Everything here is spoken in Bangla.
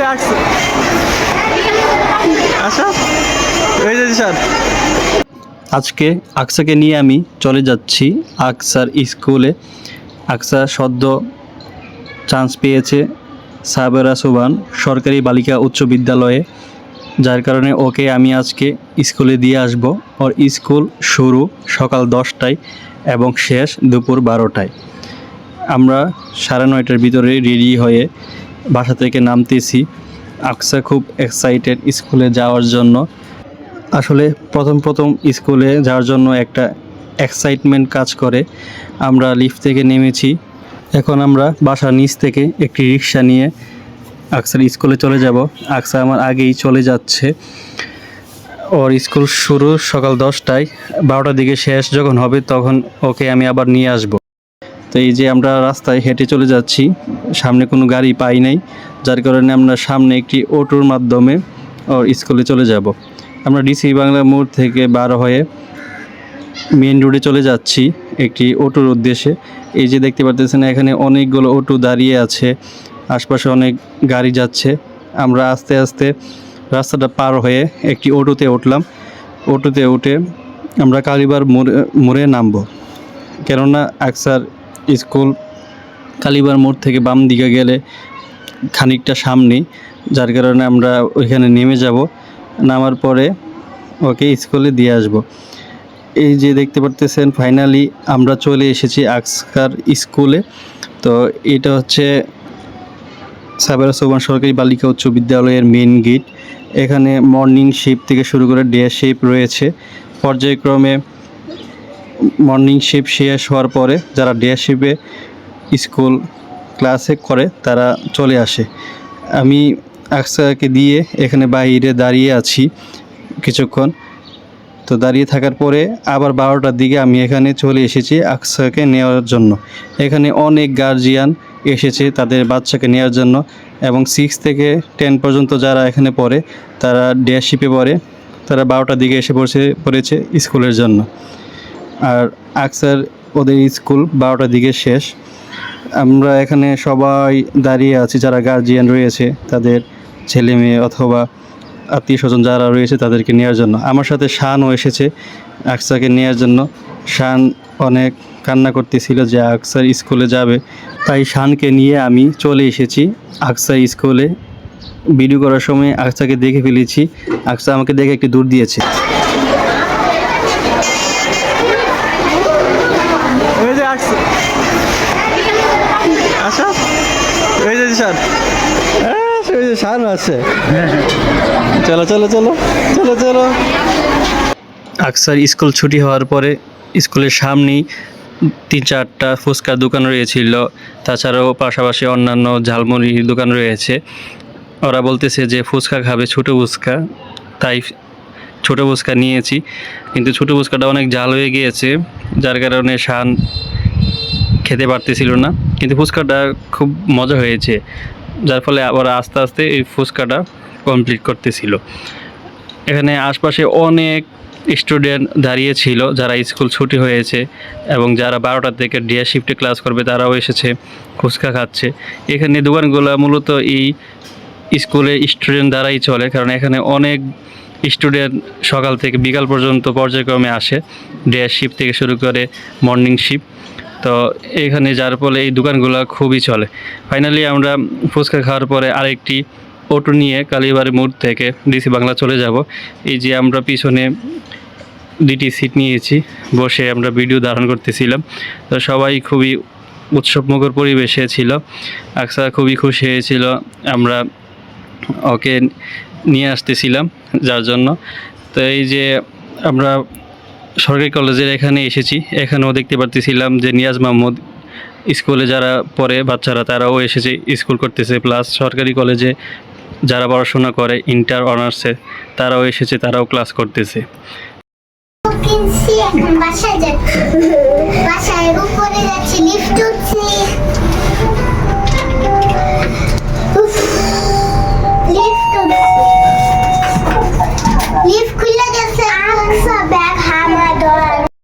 যে আসছে। আচ্ছা ওই যে স্যার আজকে আকসাকে নিয়ে আমি চলে যাচ্ছি আকসার স্কুলে। আকসা সদ্য চান্স পেয়েছে সাবেরা সুবান সরকারি বালিকা উচ্চ বিদ্যালয়ে, যার কারণে ওকে আমি আজকে স্কুলে দিয়ে আসব। ওর স্কুল শুরু সকাল দশটায় এবং শেষ দুপুর বারোটায়। আমরা সাড়ে নয়টার ভিতরে রেডি হয়ে বাসা থেকে নামতেছি। আকসা খুব এক্সাইটেড স্কুলে যাওয়ার জন্য। আসলে প্রথম প্রথম স্কুলে যাওয়ার জন্য একটা এক্সাইটমেন্ট কাজ করে। আমরা লিফট থেকে নেমেছি। এখন আমরা বাসার নিচ থেকে একটি রিক্সা নিয়ে আকসার স্কুলে চলে যাব। আকসা আমার আগেই চলে যাচ্ছে। ওর স্কুল শুরু সকাল দশটায়। বারোটার দিকে শেষ যখন হবে তখন ওকে আমি আবার নিয়ে আসব। তো এই যে আমরা রাস্তায় হেঁটে চলে যাচ্ছি, সামনে কোনো গাড়ি পাই নাই, যার কারণে আমরা সামনে একটি অটোর মাধ্যমে ওর স্কুলে চলে যাব। আমরা ডিসি বাংলা মোড় থেকে বার হয়ে মেন রোডে চলে যাচ্ছি একটি অটোর উদ্দেশ্যে। এই যে দেখতে পারতেছেন, এখানে অনেকগুলো অটো দাঁড়িয়ে আছে, আশপাশে অনেক গাড়ি যাচ্ছে। আমরা আস্তে আস্তে রাস্তাটা পার হয়ে একটি অটোতে উঠলাম। অটোতে উঠে আমরা কালীবার মোড়ে মোড়ে নামবো। কেননা আকসার স্কুল কালীবার মোড় থেকে বাম দিকে গেলে খানিকটা সামনে, যার কারণে আমরা ওইখানে নেমে যাব। নামার পরে ওকে স্কুলে দিয়ে আসব। এই যে দেখতে পারতেছেন ফাইনালি আমরা চলে এসেছি আকসার স্কুলে। তো এটা হচ্ছে সাবেরা সোবান সরকারি বালিকা উচ্চ বিদ্যালয়ের মেন গেট এখানে মর্নিং শিফট থেকে শুরু করে ডে শিফট রয়েছে। পর্যায়ক্রমে মর্নিং শিফট শেষ হওয়ার পরে যারা ডে শিফে স্কুল ক্লাসে করে, তারা চলে আসে। আমি আকসাকে দিয়ে এখানে বাইরে দাঁড়িয়ে আছি কিছুক্ষণ। তো দাঁড়িয়ে থাকার পরে আবার বারোটার দিকে আমি এখানে চলে এসেছি আকসাকে নেওয়ার জন্য। এখানে অনেক গার্জিয়ান এসেছে তাদের বাচ্চাকে নেওয়ার জন্য এবং সিক্স থেকে টেন পর্যন্ত যারা এখানে পড়ে, তারা ডে শিপে পড়ে, তারা বারোটার দিকে এসে পড়ছে, পড়েছে স্কুলের জন্য। আর আকসার ওদের স্কুল বারোটার দিকে শেষ। আমরা এখানে সবাই দাঁড়িয়ে আছি, যারা গার্জিয়ান রয়েছে তাদের ছেলে মেয়ে অথবা আত্মীয় স্বজন যারা রয়েছে তাদেরকে নেওয়ার জন্য। আমার সাথে শানও এসেছে আকসাকে নেওয়ার জন্য। শান অনেক কান্না করতেছিল যে আকসার স্কুলে যাবে। তাই শানকে নিয়ে আমি চলে এসেছি আকসার স্কুলে। ভিডিও করার সময় আকসাকে দেখে ফেলেছি। আকসা আমাকে দেখে একটি দূর দিয়েছে। আসছে। আচ্ছা ওই যে স্যার ওই যে স্যার আছে। চলো চলো চলো চলো চলো। আকসার স্কুল ছুটি হওয়ার পরে স্কুলের সামনেই তিন চারটা ফুচকার দোকান রয়েছিল। তাছাড়াও পাশাপাশি অন্যান্য ঝালমুড়ির দোকান রয়েছে। ওরা বলতেছে যে ফুচকা খাবে ছোটো ফুচকা। তাই ছোটো ফুচকা নিয়েছি। কিন্তু ছোটো ফুচকাটা অনেক জাল হয়ে গিয়েছে। যার কারণে শান খেতে পারতেছিল না, কিন্তু ফুচকাটা খুব মজা হয়েছে। যার ফলে আবার আস্তে আস্তে এই ফুচকাটা কমপ্লিট করতেছিল। এখানে আশপাশে অনেক স্টুডেন্ট দাঁড়িয়ে ছিল, যারা স্কুল ছুটি হয়েছে এবং যারা বারোটার থেকে ডিয়া শিফটে ক্লাস করবে, তারাও এসেছে, ফুচকা খাচ্ছে। এখানে দোকানগুলো মূলত এই স্কুলে স্টুডেন্ট দ্বারাই চলে, কারণ এখানে অনেক স্টুডেন্ট সকাল থেকে বিকাল পর্যন্ত পর্যায়ক্রমে আসে ডে শিফট থেকে শুরু করে মর্নিং শিফট তো এখানে যার ফলে এই দোকানগুলো খুবই চলে। ফাইনালি আমরা ফুচকা খাওয়ার পরে আরেকটি অটো নিয়ে কালীবাড়ি মোড় থেকে ডিসি বাংলা চলে যাব। এই যে আমরা পিছনে দুটি সিট নিয়েছি, বসে আমরা ভিডিও ধারণ করতেছিলাম। তো সবাই খুবই উৎসবমুখর পরিবেশে ছিল আকসা খুবই খুশি হয়েছিল, আমরা ওকে নিয়ে আসতেছিলাম যার জন্য। তো এই যে আমরা সরকারি কলেজের এখানে এসেছি। এখানেও দেখতে পারতেছিলাম যে নিয়াজ মাহমুদ স্কুলে যারা পড়ে বাচ্চারা, তারাও এসেছে স্কুল করতেছে। প্লাস সরকারি কলেজে যারা পড়াশোনা করে ইন্টার অনার্সে তারাও এসেছে, তারাও ক্লাস করতেছে। বাসায় উপরে লিফট